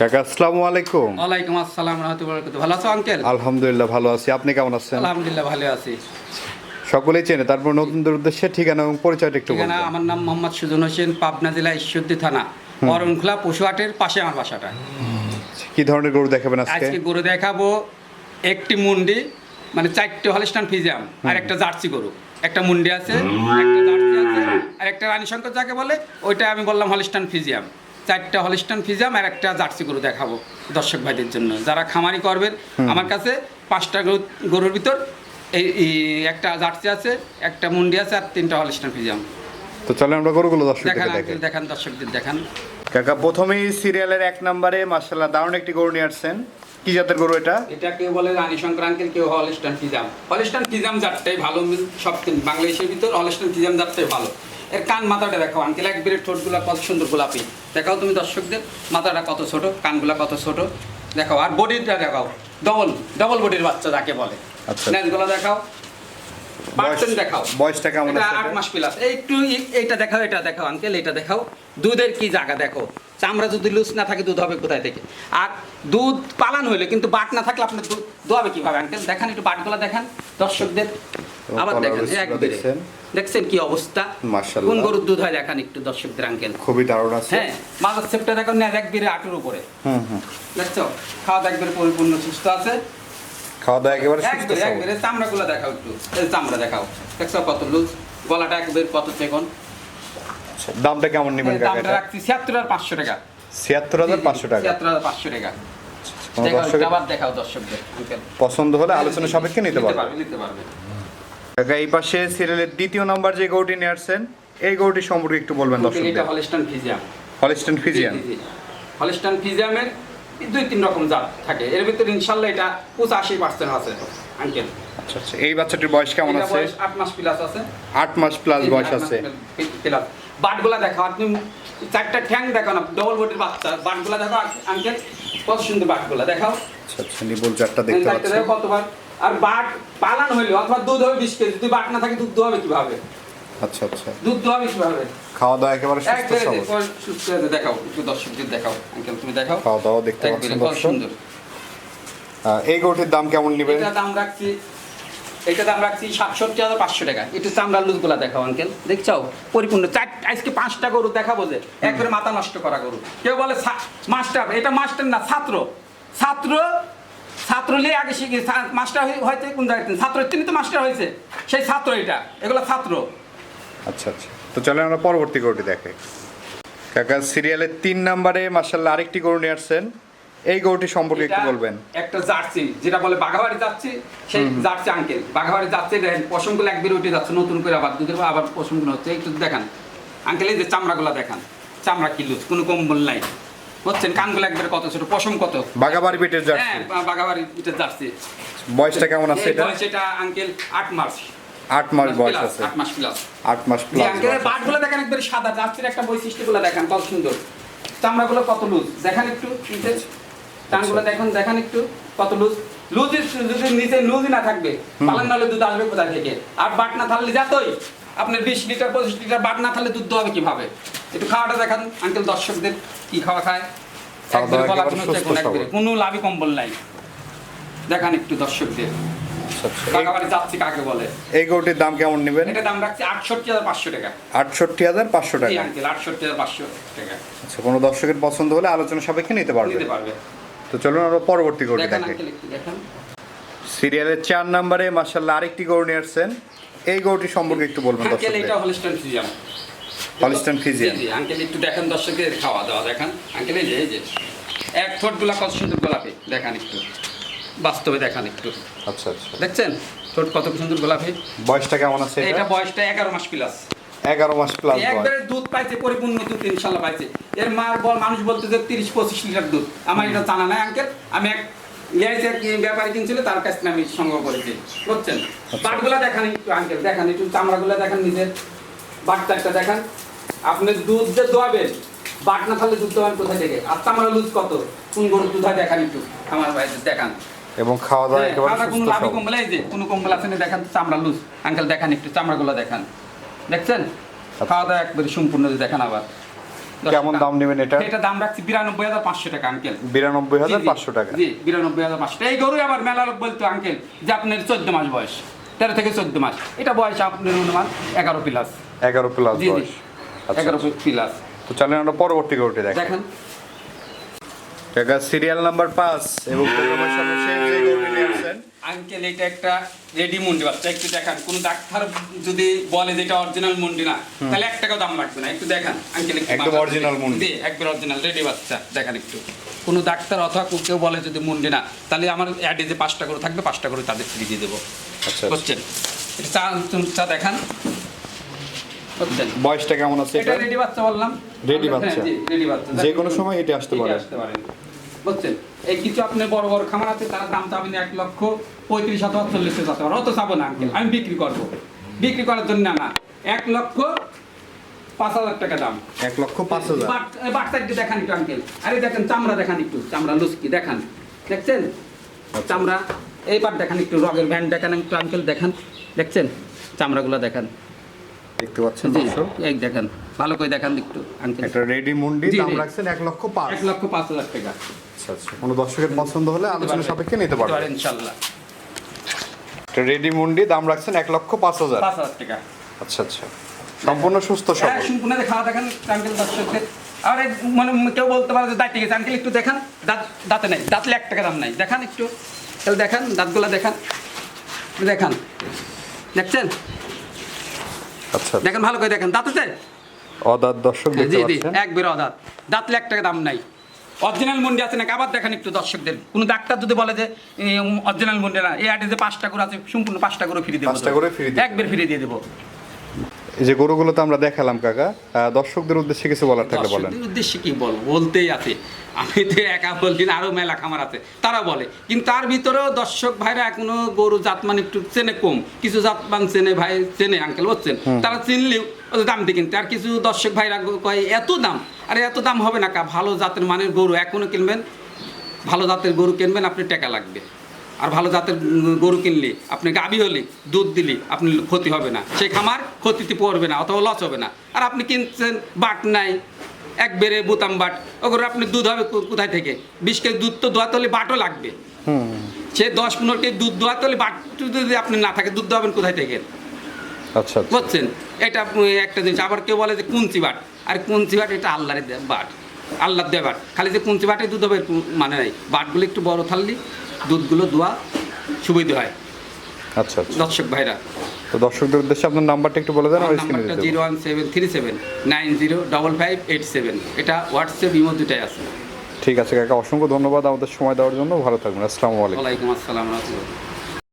কাকা আসসালামু আলাইকুম। ওয়ালাইকুম আসসালাম রহমতুল্লাহ ভালো আছো আঙ্কেল আলহামদুলিল্লাহ ভালো আছি। আপনি কেমন আছেন? আলহামদুলিল্লাহ ভালো আছি। সকলেই চেনে তারপর নতুনদের উদ্দেশ্যে ঠিকানা এবং পরিচয়টা একটু ঠিকানা আমার নাম মোহাম্মদ সুজন হোসেন পাবনা জেলা ঈশ্বরদী থানা অরণখোলা পশুহাটের পাশে আমার বাসাটা। কি ধরনের গরু দেখাবেন আজকে? আজকে গরু দেখাবো একটি মুন্ডি মানে চারটে হলিস্টান ফিজিয়াম আর একটা জার্সি গরু। একটা মুন্ডি আছে একটা জার্সি আছে আর একটা রানী শঙ্কর যাকে বলে ওইটা আমি বললাম হলিস্টান ফিজিয়াম। চারটা হলিস্টান ফিজাম আর একটা জার্সি গরু দেখাবো দর্শক ভাইদের জন্য। যারা খামারি করবেন আমার কাছে পাঁচটা গরু গরুর ভিতর এই একটা জার্সি আছে একটা মুন্ডি আছে আর তিনটা হলিস্টান ফিজিয়াম। তো চলে আমরা গরুগুলো দেখান দেখান দর্শকদের দেখান। কাকা প্রথমেই সিরিয়ালের এক নম্বরে মার্শাল্লাহ দারুণ একটি গরু নিয়ে আসছেন। কি জাতের গরু এটা? এটা কেউ বলে রানী আঙ্কেল কেউ হলস্টান ফিজাম হলস্টান ফিজাম জাতটাই ভালো সব বাংলাদেশের ভিতর হলস্টান ফিজাম জাতটাই ভালো। এর কান মাথাটা দেখো আঙ্কেল একবারে ঠোঁটগুলা কত সুন্দর গোলাপি। দেখাও তুমি দর্শকদের মাথাটা কত ছোট কানগুলা কত ছোট দেখাও। আর বডিটা দেখাও। ডবল ডবল বডির বাচ্চা যাকে বলে। আচ্ছা। দেখাও। বাটন দেখাও। বয়সটা কেমন আছে আট মাস প্লাস একটু এইটা দেখাও এটা দেখাও আঙ্কেল এটা দেখাও। দুধের কি জায়গা দেখো। চামড়া যদি লুজ না থাকে দুধ হবে কোথায় থেকে? আর দুধ পালান হইলে কিন্তু বাট না থাকলে আপনি দুধ দোয়াবে কীভাবে আঙ্কেল দেখান একটু বাটগুলো দেখান দর্শকদের। আবার দেখেন একবারে দেখছেন? কি অবস্থা? কোন গরুর দুধ হয়? দেখান একটু দর্শকদের আঙ্কেল খুবই দারুণ আছে। হ্যাঁ মাথার সেপটা দেখো না একবারে আটুর উপরে। হুম হুম। দেখছ? খাওয়া একবারে পরিপূর্ণ সুস্থ আছে। খাওয়া দাওয়া একেবারে সুস্থ একবারে চামড়াগুলো দেখাও একটু। এই চামড়া দেখাও। দেখছ কত লুজ? গলাটা একবারে কত চেকন আচ্ছা, দামটা কেমন নেবেন কাকা দামটা রাখছি ছিয়াত্তর আর পাঁচশো টাকা। ছিয়াত্তর হাজার পাঁচশো টাকা। ছিয়াত্তর হাজার পাঁচশো টাকা। কোনো দেখাও আবার দেখাও দর্শকদের পছন্দ হলে আলোচনা সাপেক্ষে নিতে পারবে নিতে পারবে কাকা এই পাশে সিরিয়ালের দ্বিতীয় নাম্বার যে গরুটি নিয়ে আসছেন এই গরুটি সম্পর্কে একটু বলবেন এটা দর্শকদের হলিস্টান ফিজিয়াম হলিস্টন ফিজিয়ান হলিস্টান ফিজিয়ামের দুই তিন রকম জাত থাকে। এর ভিতরে ইনশাল্লাহ এটা পঁচাশি পার্সেন্ট আছে আঙ্কেল আচ্ছা আচ্ছা। এই বাচ্চাটির বয়স কেমন আছে? বয়স আট মাস প্লাস আছে। আট মাস প্লাস বয়স আছে। প্লাস বাটগুলা দেখো আপনি চারটা ঠ্যাং দেখো না ডবল বডির বাচ্চা। বাটগুলা দেখো আঙ্কেল কত সুন্দর বাটগুলা দেখাও। আচ্ছা আচ্ছা নিবল চারটা দেখতে দেখো কতবার। আর বাট পালান হইল অথবা দুধ হবে বিশ কেজি। যদি বাট না থাকে দুধ দোয়াবে কীভাবে? আচ্ছা আচ্ছা। দুধ দোয়াবে কীভাবে? খাওয়া দাওয়া একেবারে সুস্থ সবল। সুস্থ দেখাও একটু দর্শকদের দেখাও। আঙ্কেল তুমি দেখাও। খাওয়া দাওয়া দেখতে পাচ্ছেন দর্শক। সুন্দর। এই গরুটির দাম কেমন নেবেন? এটা দাম রাখছি এটা দাম রাখছি সাতষট্টি হাজার পাঁচশো টাকা। একটু চামড়ার লুজগুলা দেখাও আঙ্কেল। দেখছ পরিপূর্ণ। চার আজকে পাঁচটা গরু দেখাবো যে একবারে মাথা নষ্ট করা গরু। কেউ বলে মাস্টার এটা মাস্টার না ছাত্র। ছাত্র ছাত্র নিয়ে আগে শিখে মাস্টার হয়ে- হয়েছে কোন জায়গায় ছাত্র তিনি তো মাস্টার হয়েছে। সেই ছাত্র এটা এগুলো ছাত্র। আচ্ছা আচ্ছা। তো চলেন আমরা পরবর্তী গরুটি দেখে কাকা সিরিয়ালের তিন নম্বরে মার্শাল্লাহ আরেকটি গরু নিয়ে আসছেন। এই গরুটি সম্পর্কে একটু বলবেন। একটা জার্সি যেটা বলে বাঘাবাড়ি যাচ্ছি সেই জার্সি আঙ্কেল। বাঘাবাড়ি যাচ্ছে দেখেন পশমগুলো একবার উঠে যাচ্ছে নতুন করে আবার দুধের আবার পশমগুলো হচ্ছে। একটু দেখান। আঙ্কেল এই যে চামড়াগুলো দেখান। চামড়া কিলো কোনো কম্বল নাই। হচ্ছেন কানগুলো একবার কত ছোট পশম কত? বাগাবাড়ি পেটের জার্সি। হ্যাঁ এটা জার্সি। বয়সটা কেমন আছে এটা? বয়স এটা আঙ্কেল আট মাস। আট মাস বয়স আছে। আট মাস প্লাস আট মাস জি প্লাস আঙ্কেল বাটগুলো দেখেন একবার সাদা জার্সির একটা বৈশিষ্ট্যগুলো দেখেন কত সুন্দর। চামড়াগুলো কত লুজ দেখেন একটু টানগুলো দেখুন দেখেন একটু কত লুজ লুজ যদি নিচে লুজই না থাকবে। পালন নাহলে দুধ আসবে কোথা থেকে? আর বাট না থাকলে যাতই আপনার বিশ লিটার পঁচিশ লিটার বাট না থাকলে দুধ হবে কীভাবে? একটু খাওয়াটা দেখান আঙ্কেল দর্শকদের কি খাওয়া খায়। কোনো কম্বল নাই। দেখান একটু দর্শকদের। আচ্ছা। এই- বাগাবাড়ি যাচ্ছি কাকে বলে? এই গরুটির দাম কেমন নেবেন? এটা দাম রাখছি আটষট্টি হাজার পাঁচশো টাকা। আটষট্টি হাজার পাঁচশো টাকা। আটষট্টি হাজার পাঁচশো টাকা। আচ্ছা কোনো দর্শকের পছন্দ হলে আলোচনা সাপেক্ষে নিতে পারবে। নিতে পারবে। তো চলুন আমরা পরবর্তী দেখে। দেখেন। সিরিয়ালের চার নম্বরে মার্শাল্লাহ আরেকটি গরু নিয়ে আসছেন। এই গরুটি সম্পর্কে একটু বলবেন এটা হলিস্টান হলিস্টান ফিজিয়ান। জি, জি, আঙ্কেল একটু দেখেন দর্শকের খাওয়া দাওয়া দেখেন। আঙ্কেল এই যে এই যে এক কত সুন্দর গোলাপি। দেখান একটু। বাস্তবে দেখান একটু। আচ্ছা আচ্ছা। দেখছেন? ঠোঁট কত সুন্দর গোলাপি। বয়সটা কেমন আছে এটা? বয়সটা এগারো মাস প্লাস এগারো মাস প্লাস একবারে দুধ পাইছে পরিপূর্ণ দুধ ইনশাল্লাহ পাইছে। এর মার বল মানুষ বলতে যে তিরিশ পঁচিশ লিটার দুধ। আমার এটা জানা নাই আঙ্কেল আমি এক লিয়াইছে ব্যাপারী কিনছিল তার কাছ থেকে আমি সংগ্রহ করেছি। বুঝছেন? বাটগুলা দেখান একটু আঙ্কেল দেখান একটু চামড়াগুলা দেখান নিজের। বাটটা দেখান। আপনি দুধ যে দোয়াবেন বাট না থাকলে দুধ দোয়াবেন কোথায় থেকে? আর চামড়া লুজ কত? কোন গরুর দুধ হয় দেখান একটু। আমার ভাই দেখান। এবং খাওয়া দাওয়া হ্যাঁ, একেবারে খাওয়া কোনো সুস্থ লাভি। কম্বল এই যে কোনো কম্বল আছে না দেখান চামড়া লুজ। আঙ্কেল দেখান একটু চামড়াগুলো দেখান। দেখছেন? খাওয়া দাওয়া একবারে সম্পূর্ণ দেখান আবার। কেমন দাম নেবেন এটা? এটা দাম রাখছি বিরানব্বই হাজার পাঁচশো টাকা আঙ্কেল। বিরানব্বই হাজার পাঁচশো টাকা। জি বিরানব্বই হাজার পাঁচশো। এই গরু আবার মেলা লোক বলতো আঙ্কেল যে আপনার চোদ্দ মাস বয়স তেরো থেকে চোদ্দ মাস। এটা বয়স আপনার অনুমান এগারো প্লাস এগারো প্লাস বয়স। আচ্ছা। এগারো প্লাস তো চলেন আমরা পরবর্তী গরুটি দেখেন। দেখেন সিরিয়াল নাম্বার পাঁচ এবং প্রোগ্রামের সর্বশেষ যে গরুটি নিয়ে আসছেন। আঙ্কেল এটা একটা রেডি মুন্ডি বাচ্চা। একটু দেখান কোন ডাক্তার যদি বলে যে এটা অরিজিনাল মুন্ডি না তাহলে এক টাকা দাম লাগবে না। একটু দেখান আঙ্কেল একদম মুন্ডি। একবার অরিজিনাল রেডি বাচ্চা। দেখেন একটু। কোন ডাক্তার অথবা কেউ- বলে যদি মুন্ডি না তাহলে আমার অ্যাডে যে পাঁচটা করে থাকবে পাঁচটা করে তাদের ফ্রি দিয়ে দেবো। আচ্ছা বুঝছেন? এটা চা তুমি চা দেখান। বুঝছেন বয়সটা কেমন আছে এটা এটা রেডি বাচ্চা বললাম। Ready হ্যাঁ, বাচ্চা। জি, ready বাচ্চা। যে কোনো সময় হেঁটে আসতে পারে। আসতে পারেন বুঝছেন? এই কিছু আপনি বড় বড় খামার আছে তার দাম চাবেন এক লক্ষ পঁয়ত্রিশ অথবা চল্লিশে যেতে পারে অত চাবো না আঙ্কেল আমি বিক্রি করব। বিক্রি করার জন্য না এক লক্ষ পাঁচ হাজার টাকা দাম। এক লক্ষ পাঁচ হাজার। বাচ্চা একটু দেখান একটু আঙ্কেল। আরে দেখেন চামড়া দেখান একটু চামড়া লুচকি দেখান। দেখছেন? চামড়া এইবার দেখান একটু রগের ভ্যান দেখান একটু আঙ্কেল দেখান। দেখছেন? চামড়াগুলো দেখান। দেখতে পাচ্ছেন দর্শক? দেখেন ভালো করে দেখান একটু রেডি মুন্ডি দাম রাখছেন এক লক্ষ পাঁচ। এক লক্ষ পাঁচ হাজার টাকা। আচ্ছা আচ্ছা। কোনো দর্শকের পছন্দ হলে আলোচনা সাপেক্ষে নিতে পারবেন। ইনশাল্লাহ একটা রেডি মুন্ডি দাম রাখছেন এক লক্ষ পাঁচ হাজার। পাঁচ হাজার টাকা। আচ্ছা আচ্ছা। সম্পূর্ণ সুস্থ হ্যাঁ সবল। সম্পূর্ণ খাওয়া দেখেন আঙ্কেল দর্শকদের আর মানে কেউ বলতে পারে যে দাঁত গেছে আঙ্কেল একটু দেখান। দাঁত দাঁতে নাই। দাঁতলে এক টাকা দাম নাই। দেখান একটু। তাহলে দেখান দাঁতগুলো দেখান। দেখান। দেখছেন? আচ্ছা। দেখেন ভালো করে দেখেন। দাঁত আছে? দর্শক দেখতে জি জি। পাচ্ছেন। একবার অদাঁত। দাঁতলে এক টাকা দাম নাই। অরিজিনাল মন্ডি আছে নাকি? আবার দেখেন একটু দর্শকদের। কোনো ডাক্তার যদি বলে যে অরিজিনাল মন্ডি না এই আটে যে পাঁচটা করে আছে সম্পূর্ণ পাঁচটা করে ফ্রি দেবো পাঁচটা করে free দিবেন। একবার ফ্রি দিয়ে দেবো। এই যে গরুগুলো তো আমরা দেখালাম কাকা। দর্শকদের উদ্দেশ্যে কিছু বলার থাকলে বলেন। উদ্দেশ্যে কি বল বলতেই আছে। আমি তো একা বলছি না আরও মেলা খামার আছে। তারা বলে কিন্তু তার ভিতরেও দর্শক ভাইরা এখনও গরু জাতমান একটু চেনে কম। কিছু জাতমান চেনে ভাই চেনে আঙ্কেল বুঝছেন তারা চিনলেও ওদের দাম দিয়ে কিনতে। আর কিছু দর্শক ভাইরা কয় এত দাম? আরে এত দাম হবে না কা? ভালো জাতের মানের গরু এখনও কিনবেন? ভালো জাতের গরু কিনবেন আপনি টাকা লাগবে। আর ভালো জাতের গরু কিনলে আপনি গাবি হলে দুধ দিলে আপনি ক্ষতি হবে না। সেই খামার ক্ষতিতে পড়বে না অথবা লস হবে না। আর আপনি কিনছেন বাট নাই এক বেড়ে বুতাম বাট। ওগুলো আপনি দুধ হবে কোথায় থেকে? বিশ কেজি দুধ তো দোয়াতে হলে বাটও লাগবে। সে দশ পনেরো কেজি দুধ দোয়াতে হলে বাট যদি আপনি না থাকে দুধ দোয়াবেন কোথায় থেকে? আচ্ছা আচ্ছা। বুঝছেন? এটা একটা জিনিস। আবার কেউ বলে যে কুঞ্চি বাট। আর কুঞ্চি বাট এটা আল্লাহরের বাট। আল্লাহর দেয় বাট। খালি যে কুঞ্চি বাটে দুধ হবে মানে নাই। বাটগুলো একটু বড় থাকলে দুধগুলো দোয়া সুবিধা হয়। আচ্ছা আচ্ছা। দর্শক ভাইরা। তো দর্শকদের উদ্দেশ্যে আপনার নাম্বারটা একটু বলে দেন নাম্বারটা zero one seven three seven nine zero double five eight seven. এটা হোয়াটসঅ্যাপ ইমো দুটাই আছে। ঠিক আছে কাকা অসংখ্য ধন্যবাদ আমাদের সময় দেওয়ার জন্য। ভালো থাকবেন। আসসালামু আলাইকুম। ওয়ালাইকুম আসসালাম রহমতুল্লাহ।